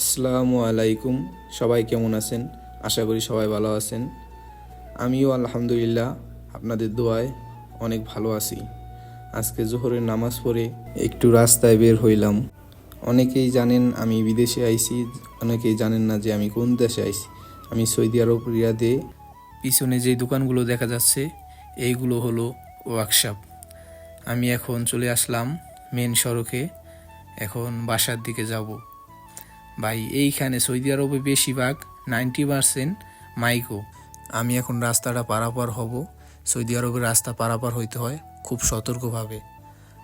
আসসালামু আলাইকুম। সবাই কেমন আছেন? আশা করি সবাই ভালো আছেন। আমিও আলহামদুলিল্লাহ আপনাদের দোয়ায় অনেক ভালো আছি। আজকে জোহরের নামাজ পড়ে একটু রাস্তায় বের হইলাম। অনেকেই জানেন আমি বিদেশে আইছি, অনেকেই জানেন না যে আমি কোন দেশে আইছি। আমি সৌদি আরব, রিয়াদে। পিছনে যে দোকানগুলো দেখা যাচ্ছে, এইগুলো হলো ওয়ার্কশপ। আমি এখন চলে আসলাম মেন সড়কে। এখন বাসার দিকে যাব। ভাই, এইখানে সৌদি আরবে বেশিরভাগ নাইনটি পারসেন্ট মাইকো আমি এখন রাস্তাটা পারাপার হব। সৌদি আরবের রাস্তা পারাপার হইতে হয় খুব সতর্কভাবে।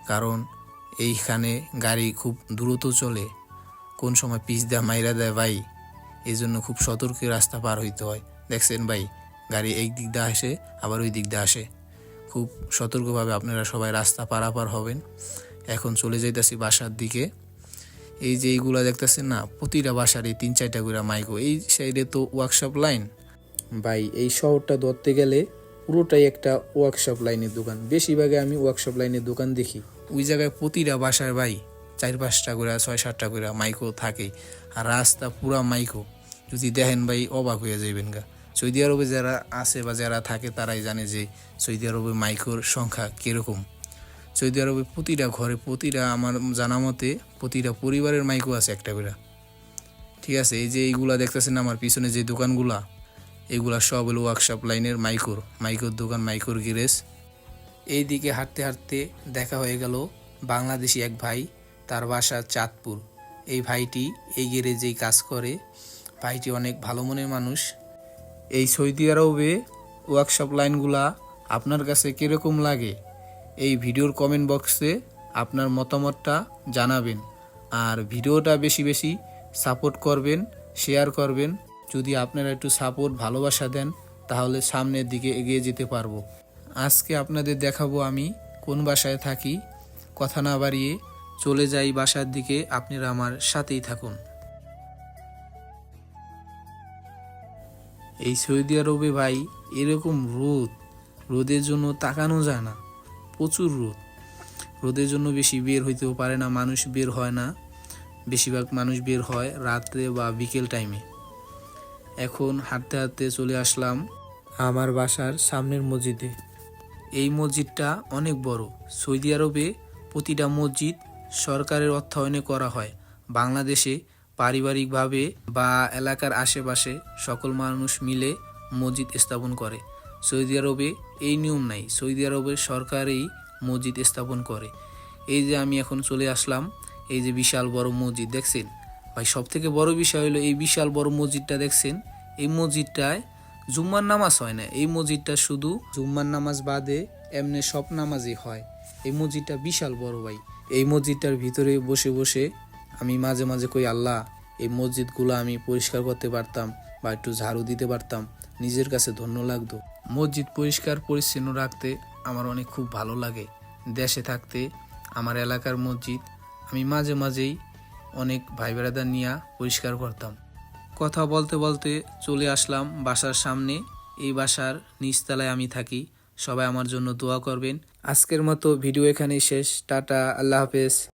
কারণ এইখানে গাড়ি খুব দ্রুত চলে। কোন সময় পিচ দেয় মাইরা দেয় ভাই এই জন্য খুব সতর্কে রাস্তা পার হইতে হয়। দেখছেন ভাই, গাড়ি এই দিক দিয়ে আসে, আবার ওই দিক দিয়ে আসে। খুব সতর্কভাবে আপনারা সবাই রাস্তা পারাপার হবেন। এখন চলে যাইতেছি বাসার দিকে। এই যে এইগুলা দেখতেছেন না, প্রতিটা বাসার তিন চারটা করে মাইকো এই সাইডে তো ওয়ার্কশপ লাইন ভাই, এই শহরটা ধরতে গেলে পুরোটাই একটা ওয়ার্কশপ লাইনের দোকান। বেশিরভাগে আমি ওয়ার্কশপ লাইনের দোকান দেখি। ওই জায়গায় প্রতিটা বাসার ভাই চার পাঁচটা করে, ছয় সাতটা করে মাইকো থাকে। আর রাস্তা পুরা মাইকো যদি দেখেন ভাই, অবাক হয়ে যাইবেন গা। সৌদি আরবে যারা আছে বা যারা থাকে, তারাই জানে যে সৌদি আরবে মাইকোর সংখ্যা কীরকম। সৌদি আরবে প্রতিটা ঘরে, প্রতিটা আমার জানা মতে, প্রতিটা পরিবারের মাইকো আছে একটা করে। ঠিক আছে? এই যে এইগুলা দেখতেছেন আমার পিছনে যে দোকানগুলা, এগুলা সব হলো ওয়ার্কশপ লাইনের মাইকোর মাইকোর দোকান, মাইকোর গ্যারেজ। এই দিকে হাঁটতে হাঁটতে দেখা হয়ে গেল বাংলাদেশি এক ভাই, তার বাসা চাঁদপুর। এই ভাইটি এই গ্যারেজেই কাজ করে। ভাইটি অনেক ভালো মনের মানুষ। এই সৌদি আরবে ওয়ার্কশপ লাইনগুলা আপনার কাছে কীরকম লাগে? এই ভিডিওর কমেন্ট বক্সে আপনার মতামতটা জানাবেন। আর ভিডিওটা বেশি বেশি সাপোর্ট করবেন শেয়ার করবেন। যদি আপনারা একটু সাপোর্ট ভালোবাসা দেন, তাহলে সামনের দিকে এগিয়ে যেতে পারব। আজকে আপনাদের দেখাবো আমি কোন বাসায় থাকি। কথা না বাড়িয়ে চলে যাই বাসার দিকে, আপনারা আমার সাথেই থাকুন। এই সৌদি আরবে ভাই, এরকম রোদ, রোদের জন্য তাকানো যায় না। প্রচুর রোদ। রোদের জন্য বেশি বের হইতেও পারে না, মানুষ বের হয় না। বেশিরভাগ মানুষ বের হয় রাত্রে বা বিকেল টাইমে এখন হাঁটতে হাঁটতে চলে আসলাম আমার বাসার সামনের মসজিদে। এই মসজিদটা অনেক বড়। সৌদি আরবে প্রতিটা মসজিদ সরকারের অর্থায়নে করা হয়। বাংলাদেশে পারিবারিকভাবে বা এলাকার আশেপাশে সকল মানুষ মিলে মসজিদ স্থাপন করে। সৌদি আরবে এই নিয়ম নাই। সৌদি আরবের সরকারই মসজিদ স্থাপন করে। এই যে আমি এখন চলে আসলাম, এই যে বিশাল বড় মসজিদ, দেখছেন? ভাই সব থেকে বড় বিষয় হলো এই বিশাল বড় মসজিদটা, দেখছেন? এই মসজিদটায় জুম্মার নামাজ হয় না। এই মসজিদটা শুধু জুম্মার নামাজ বাদে এমনি সব নামাজই হয়। এই মসজিদটা বিশাল বড়, ভাই। এই মসজিদটার ভিতরে বসে বসে আমি মাঝে মাঝে কই, আল্লাহ, এই মসজিদগুলো আমি পরিষ্কার করতে পারতাম বা একটু ঝাড়ু দিতে পারতাম। নিজের কাছে ধন্য লাগতো। মসজিদ পরিষ্কার, পরিচ্ছন্ন রাখতে আমার অনেক খুব ভালো লাগে। দেশে থাকতে আমার এলাকার মসজিদ আমি মাঝে মাঝেই অনেক ভাই বেড়াদার নিয়ে পরিষ্কার করতাম। কথা বলতে বলতে চলে আসলাম বাসার সামনে। এই বাসার নিচতলায় আমি থাকি। সবাই আমার জন্য দোয়া করবেন। আজকের মতো ভিডিও এখানেই শেষ। টাটা, আল্লাহ হাফেজ।